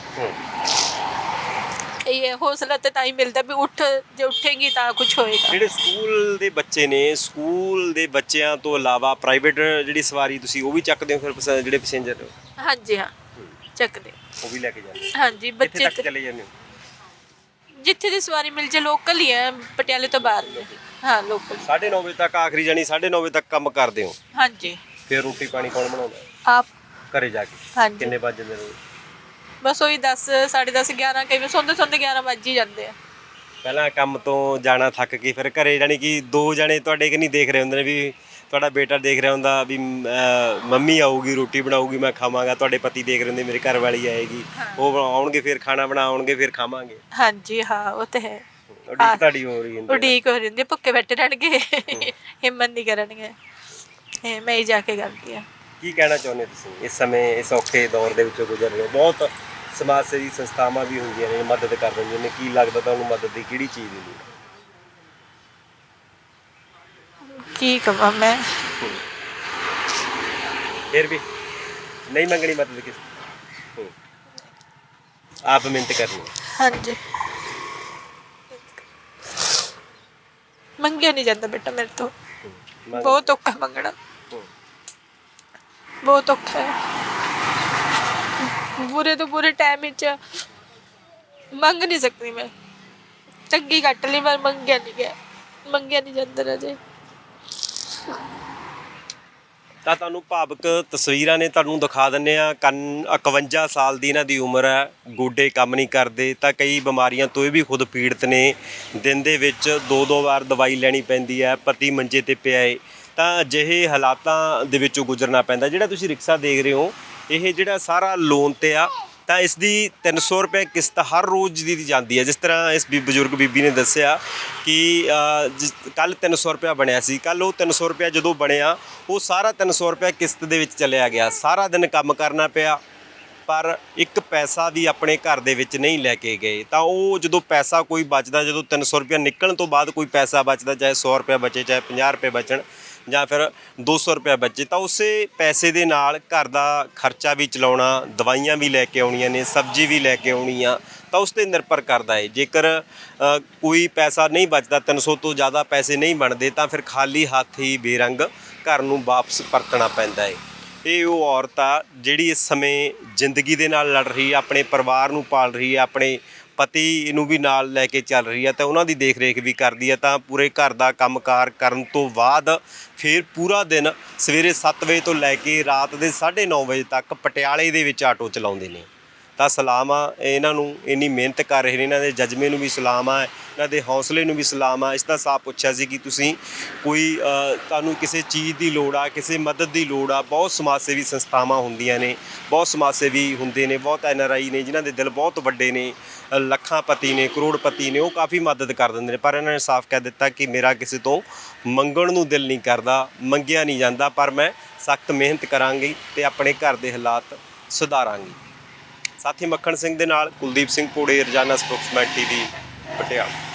Speaker 2: ਇਹ ਹੌਸਲਾ ਤੇ ਤਾਂ ਹੀ ਮਿਲਦਾ ਵੀ ਉੱਠ ਜੇ ਉੱਠੇਗੀ ਤਾਂ ਕੁਝ ਹੋਏਗਾ।
Speaker 1: ਜਿਹੜੇ ਸਕੂਲ ਦੇ ਬੱਚੇ ਨੇ ਸਕੂਲ ਦੇ ਬੱਚਿਆਂ ਤੋਂ ਇਲਾਵਾ ਪ੍ਰਾਈਵੇਟ ਜਿਹੜੀ ਸਵਾਰੀ ਤੁਸੀਂ ਉਹ ਵੀ ਚੱਕਦੇ ਹੋ ਫਿਰ ਪਸ- ਜਿਹੜੇ ਪੈਸੇਂਜਰ
Speaker 2: ਹਾਂਜੀ ਹਾਂ। ਚੱਕਦੇ
Speaker 1: ਉਹ ਵੀ ਲੈ ਕੇ ਜਾਂਦੇ ਹੋ।
Speaker 2: ਹਾਂਜੀ
Speaker 1: ਕਿੱਥੇ
Speaker 2: ਬੱਚੇ
Speaker 1: ਤੱਕ
Speaker 2: ਤੇ-
Speaker 1: ਚਲੇ ਜਾਂਦੇ ਹੋ?
Speaker 2: ਜਿੱਥੇ ਦੀ ਸਵਾਰੀ ਮਿਲ ਜੇ ਲੋਕਲ ਹੀ ਹੈ ਪਟਿਆਲੇ ਤੋਂ ਬਾਹਰ। ਹਾਂ ਲੋਕਲ
Speaker 1: 9:30 ਵਜੇ ਤੱਕ ਆਖਰੀ ਜਾਨੀ 9:30 ਵਜੇ ਤੱਕ ਕੰਮ ਕਰਦੇ ਹੋ?
Speaker 2: ਹਾਂਜੀ।
Speaker 1: ਫਿਰ ਰੋਟੀ ਪਾਣੀ ਕੌਣ ਬਣਾਉਂਦਾ? ਹੈ?
Speaker 2: ਆਪ।
Speaker 1: ਘਰੇ ਜਾ ਕੇ?
Speaker 2: ਹਾਂਜੀ।
Speaker 1: ਕਿੰਨੇ ਵਜੇ ਜਾਂਦੇ ਨੇ
Speaker 2: ਬਸ ਉਹੀ 10 10:30 11 ਕਈ ਵਾਰ ਸੌਂਦੇ ਸੌਂਦੇ 11 ਵੱਜ ਹੀ ਜਾਂਦੇ ਆ।
Speaker 1: ਪਹਿਲਾਂ ਕੰਮ ਤੋਂ ਜਾਣਾ ਥੱਕ ਕੇ ਫਿਰ ਘਰੇ ਜਾਨੀ ਕਿ ਦੋ ਜਣੇ ਤੁਹਾਡੇ ਕਿ ਨਹੀਂ ਦੇਖ ਰਹੇ ਹੁੰਦੇ ਨੇ ਵੀ ਤੁਹਾਡਾ ਬੇਟਾ ਦੇਖ ਰਿਹਾ ਹੁੰਦਾ ਵੀ ਅਹ, ਮੰਮੀ ਆਊਗੀ ਰੋਟੀ ਬਣਾਊਗੀ ਮੈਂ ਖਾਵਾਂਗਾ ਤੁਹਾਡੇ ਪਤੀ ਦੇਖ ਰਹੇ ਹੁੰਦੇ ਮੇਰੇ ਘਰ ਵਾਲੀ ਆਏਗੀ। ਉਹ ਆਉਣਗੇ ਫਿਰ ਖਾਣਾ ਬਣਾਉਣਗੇ ਫਿਰ ਖਾਵਾਂਗੇ।
Speaker 2: ਹਾਂਜੀ ਹਾਂ ਉਹ ਤੇ ਹੈ।
Speaker 1: ਉਡੀਕ ਤੁਹਾਡੀ ਹੋ ਰਹੀ ਹੁੰਦੀ।
Speaker 2: ਉਡੀਕ ਹੋ। ਹੈ, ਭੁੱਖੇ ਬੈਠੇ ਰਹਿਣਗੇ। ਹਿੰਮਤ ਨਹੀਂ ਕਰਨਗੇ। ਇਹ ਮੈਂ ਹੀ ਜਾ ਕੇ ਕਰਦੀ ਆ
Speaker 1: ਕੀ ਕਹਿਣਾ ਚਾਹੁੰਦੇ ਤੁਸੀਂ ਇਸ ਸਮੇਂ ਇਸ ਔਖੇ ਦੌਰ ਦੇ ਵਿੱਚੋਂ ਗੁਜ਼ਰ ਰਹੇ ਹੋ? ਬਹੁਤ ਸਮਾਜ ਸੇਵੀ ਸੰਸਥਾਵਾਂ ਵੀ ਹੁੰਦੀਆਂ ਨੇ ਮਦਦ ਕਰ ਦਿੰਦੀਆਂ ਨੇ। ਕੀ ਲੱਗਦਾ ਤੁਹਾਨੂੰ ਮਦਦ ਦੀ ਕਿਹੜੀ ਚੀਜ਼ ਦੀ ਲੋੜ ਹੈ?
Speaker 2: ਕੀ ਕਵਾਂ ਮੈਂ
Speaker 1: ਫਿਰ ਵੀ ਨਹੀਂ ਮੰਗਣੀ ਮਦਦ ਕਿਸ ਹੂੰ। ਆਪ ਮਿਹਨਤ ਕਰਨੀ ਹੈ।
Speaker 2: ਹਾਂਜੀ ਮੰਗਿਆ ਨਹੀਂ ਜਾਂਦਾ ਬੇਟਾ ਮੇਰੇ ਤੋਂ
Speaker 1: ਹੂੰ। ਮੰਗ-
Speaker 2: ਬਹੁਤ ਔਖਾ ਮੰਗਣਾ
Speaker 1: ਹੂੰ।
Speaker 2: ਬਹੁਤ ਔਖਾ ਹੈ ਬੁਰੇ ਤੋਂ ਬੁਰੇ ਟਾਈਮ ਵਿੱਚ ਮੰਗ ਨਹੀਂ ਸਕਦੀ ਮੈਂ ਚੰਗੀ ਕੱਟ ਲਈ ਪਰ ਮੰਗਿਆ ਨਹੀਂ ਗਿਆ ਮੰਗਿਆ ਨਹੀਂ ਜਾਂਦਾ ਰਾਜੇ
Speaker 1: ਤਾਂ ਤੁਹਾਨੂੰ ਭਾਵਕ ਤਸਵੀਰਾਂ ਨੇ ਤੁਹਾਨੂੰ ਦਿਖਾ ਦਿੰਨੇ ਆ ਕੰਨ 51 ਸਾਲ ਦੀ ਇਹਨਾਂ ਦੀ ਉਮਰ ਹੈ। ਗੋਡੇ ਕੰਮ ਨਹੀਂ ਕਰਦੇ। ਤਾਂ ਕਈ ਬਿਮਾਰੀਆਂ ਤੋਂ ਇਹ ਵੀ ਖੁਦ ਪੀੜਤ ਨੇ। ਦਿਨ ਦੇ ਵਿੱਚ ਦੋ ਦੋ ਵਾਰ ਦਵਾਈ ਲੈਣੀ ਪੈਂਦੀ ਹੈ। ਪਤੀ ਮੰਜੇ ਤੇ ਪਿਆ ਏ। ਤਾਂ ਅਜਿਹੇ ਹਾਲਾਤਾਂ ਦੇ ਵਿੱਚੋਂ ਗੁਜ਼ਰਨਾ ਪੈਂਦਾ। ਜਿਹੜਾ ਤੁਸੀਂ ਰਿਕਸ਼ਾ ਦੇਖ ਰਹੇ ਹੋ, ਇਹ ਜਿਹੜਾ ਸਾਰਾ ਲੋਨ ਤੇ ਆ ਤਾਂ ਇਸ ਦੀ 300 ਰੁਪਏ ਕਿਸ਼ਤ ਹਰ ਰੋਜ਼ ਦੀ ਜਾਂਦੀ ਹੈ। ਜਿਸ ਤਰ੍ਹਾਂ ਇਸ ਵੀ ਬਜ਼ੁਰਗ ਬੀਬੀ ਨੇ ਦੱਸਿਆ ਕਿ ਕੱਲ 300 ਰੁਪਏ ਬਣਿਆ ਸੀ। ਕੱਲ ਉਹ 300 ਰੁਪਏ ਜਦੋਂ ਬਣਿਆ, ਉਹ ਸਾਰਾ 300 ਰੁਪਏ ਕਿਸ਼ਤ ਦੇ ਵਿੱਚ ਚਲਿਆ ਗਿਆ। ਸਾਰਾ ਦਿਨ ਕੰਮ ਕਰਨਾ ਪਿਆ, ਪਰ ਇੱਕ ਪੈਸਾ ਵੀ ਆਪਣੇ ਘਰ ਦੇ ਵਿੱਚ ਨਹੀਂ ਲੈ ਕੇ ਗਏ। ਤਾਂ ਉਹ ਜਦੋਂ ਪੈਸਾ ਕੋਈ ਬਚਦਾ, ਜਦੋਂ 300 ਰੁਪਏ ਨਿਕਲਣ ਤੋਂ ਬਾਅਦ ਕੋਈ ਪੈਸਾ ਬਚਦਾ, ਚਾਹੇ 100 ਰੁਪਏ ਬਚੇ, ਚਾਹੇ 50 ਰੁਪਏ ਬਚਣ ਜਾਂ ਫਿਰ 200 ਰੁਪਏ ਬਚੇ, ਤਾਂ ਉਸੇ ਪੈਸੇ ਦੇ ਨਾਲ ਘਰ ਦਾ ਖਰਚਾ ਵੀ ਚਲਾਉਣਾ, ਦਵਾਈਆਂ ਵੀ ਲੈ ਕੇ ਆਉਣੀਆਂ ਨੇ, ਸਬਜ਼ੀ ਵੀ ਲੈ ਕੇ ਆਉਣੀ ਆ ਤਾਂ ਉਸ ਤੇ ਨਿਰਭਰ ਕਰਦਾ ਹੈ ਜੇਕਰ ਕੋਈ ਪੈਸਾ ਨਹੀਂ ਬਚਦਾ 300 ਤੋਂ ਜ਼ਿਆਦਾ ਪੈਸੇ ਨਹੀਂ ਬਣਦੇ, ਤਾਂ ਫਿਰ ਖਾਲੀ ਹੱਥ ਹੀ ਬੇਰੰਗ ਘਰ ਨੂੰ ਵਾਪਸ ਪਰਤਣਾ ਪੈਂਦਾ ਹੈ ਇਹ ਉਹ ਔਰਤ ਆ ਜਿਹੜੀ ਇਸ ਸਮੇਂ ਜ਼ਿੰਦਗੀ ਦੇ ਨਾਲ ਲੜ ਰਹੀ ਹੈ ਆਪਣੇ ਪਰਿਵਾਰ ਨੂੰ ਪਾਲ ਰਹੀ ਹੈ ਆਪਣੇ ਪਤੀ ਨੂੰ ਵੀ ਨਾਲ ਲੈ ਕੇ ਚੱਲ ਰਹੀ ਹੈ ਤਾਂ ਉਹਨਾਂ ਦੀ ਦੇਖ ਰੇਖ ਵੀ ਕਰਦੀ ਹੈ ਤਾਂ ਪੂਰੇ ਘਰ ਦਾ ਕੰਮਕਾਰ ਕਰਨ ਤੋਂ ਬਾਅਦ ਫਿਰ ਪੂਰਾ ਦਿਨ ਸਵੇਰੇ 7 ਵਜੇ ਤੋਂ ਲੈ ਕੇ ਰਾਤ ਦੇ 9:30 ਵਜੇ ਤੱਕ ਪਟਿਆਲੇ ਦੇ ਵਿੱਚ ਆਟੋ ਚਲਾਉਂਦੇ ਨੇ। ਤਾਂ ਸਲਾਮ ਆ। ਇਹਨਾਂ ਨੂੰ ਇੰਨੀ ਮਿਹਨਤ ਕਰ ਰਹੇ ਨੇ, ਇਹਨਾਂ ਦੇ ਜਜ਼ਬੇ ਨੂੰ ਵੀ ਸਲਾਮ ਆ, ਇਹਨਾਂ ਦੇ ਹੌਸਲੇ ਨੂੰ ਵੀ ਸਲਾਮ ਆ। ਇਸ ਦਾ ਸਾਫ਼ ਪੁੱਛਿਆ ਸੀ ਕਿ ਤੁਸੀਂ ਕੋਈ ਤੁਹਾਨੂੰ ਕਿਸੇ ਚੀਜ਼ ਦੀ ਲੋੜ ਆ, ਕਿਸੇ ਮਦਦ ਦੀ ਲੋੜ ਆ। ਬਹੁਤ ਸਮਾਜ ਸੇਵੀ ਸੰਸਥਾਵਾਂ ਹੁੰਦੀਆਂ ਨੇ, ਬਹੁਤ ਸਮਾਜ ਸੇਵੀ ਹੁੰਦੇ ਨੇ, ਬਹੁਤ ਐਨ ਆਰ ਆਈ ਨੇ, ਜਿਨ੍ਹਾਂ ਦੇ ਦਿਲ ਬਹੁਤ ਵੱਡੇ ਨੇ ਲੱਖਾਂ ਪਤੀ ਨੇ, ਕਰੋੜਪਤੀ ਨੇ, ਉਹ ਕਾਫੀ ਮਦਦ ਕਰ ਦਿੰਦੇ ਨੇ। ਪਰ ਇਹਨਾਂ ਨੇ ਸਾਫ਼ ਕਹਿ ਦਿੱਤਾ ਕਿ ਮੇਰਾ ਕਿਸੇ ਤੋਂ ਮੰਗਣ ਨੂੰ ਦਿਲ ਨਹੀਂ ਕਰਦਾ, ਮੰਗਿਆ ਨਹੀਂ ਜਾਂਦਾ, ਪਰ ਮੈਂ ਸਖਤ ਮਿਹਨਤ ਕਰਾਂਗੀ ਤੇ ਆਪਣੇ ਘਰ ਦੇ ਹਾਲਾਤ ਸੁਧਾਰਾਂਗੀ। ਸਾਥੀ ਮੱਖਣ ਸਿੰਘ ਦੇ ਨਾਲ ਕੁਲਦੀਪ ਸਿੰਘ ਪੋੜੇ ਰਜਾਨਾ ਸਪੋਕਸਮੈਨ ਟੀਵੀ ਪਟਿਆਲਾ।